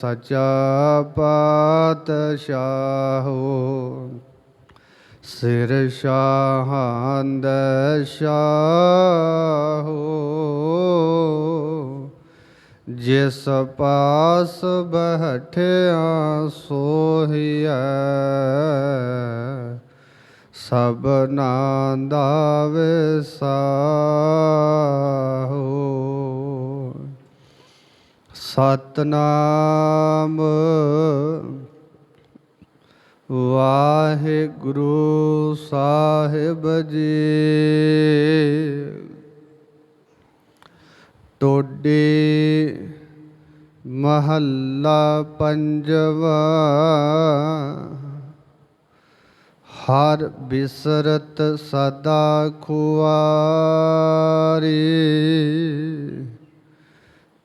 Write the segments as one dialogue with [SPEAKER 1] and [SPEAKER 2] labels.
[SPEAKER 1] ਸਚਾ ਪਾਤਸ਼ਾਹੋ ਸਿਰ ਸ਼ਾਹੰਦ ਸ਼ਾਹੋ ਜਿਸ ਪਾਸ ਬਹਿਠਿਆ ਸੋਹੀਐ ਸਭਨਾ ਦਾ ਵਿਸਾਹੋ ਸਤਨਾਮ। ਵਾਹਿਗੁਰੂ ਸਾਹਿਬ ਜੀ। ਟੋਡੇ ਮਹੱਲਾ ਪੰਜਵਾ। ਹਰ ਬਿਸਰਤ ਸਦਾ ਖੁਆਰੀ।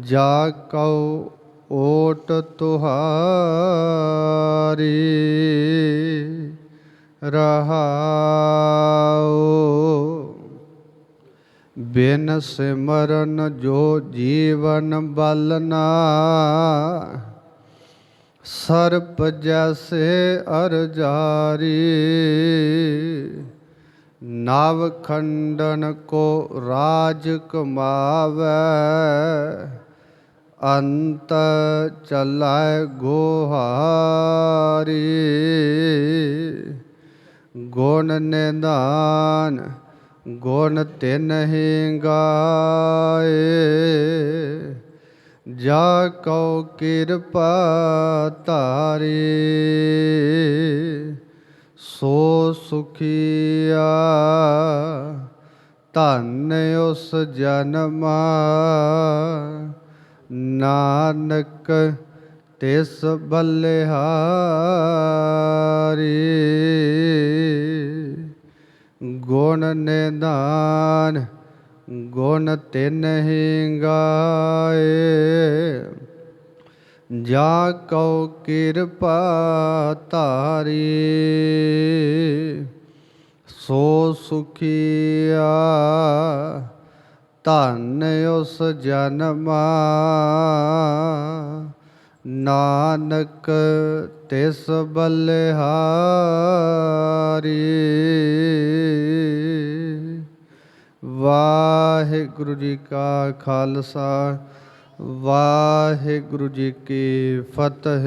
[SPEAKER 1] ਜਾ ਕਉ ਓਟ ਤੁਹਾਰੀ ਰਹਾਉ। ਬਿਨ ਸਿਮਰਨ ਜੋ ਜੀਵਨ ਬਲਨਾ ਸਰਪ ਜੈਸੇ ਅਰਜਾਰੀ। ਨਵ ਖੰਡਨ ਕੋ ਰਾਜ ਕਮਾਵੇ, ਅੰਤ ਚਲੈ ਗੋਹਾਰੀ। ਗੁਣ ਨਿਦਾਨ ਗੁਣ ਤਿਨਹਿ ਗਾਏ। ਜਾ ਕਉ ਕਿਰਪਾ ਧਾਰੀ। ਸੋ ਸੁਖੀਆ ਧਨ ਉਸ ਜਨਮ। ਨਾਨਕ ਤਿਸ ਬੱਲਿਹਾਰੀ ਗੁਣ ਨਿਦਾਨ ਗੁਣ ਤਿਨਹਿ ਗਾਏ। ਜਾ ਕਉ ਕਿਰਪਾ ਧਾਰੀ, ਸੋ ਸੁਖੀਆ ਧਨ ਉਸ ਜਨਮਾ, ਨਾਨਕ ਤਿਸ ਬਲਿਹਾਰੀ। ਵਾਹਿਗੁਰੂ ਜੀ ਕਾ ਖਾਲਸਾ ਵਾਹਿਗੁਰੂ ਜੀ ਕੀ ਫਤਿਹ।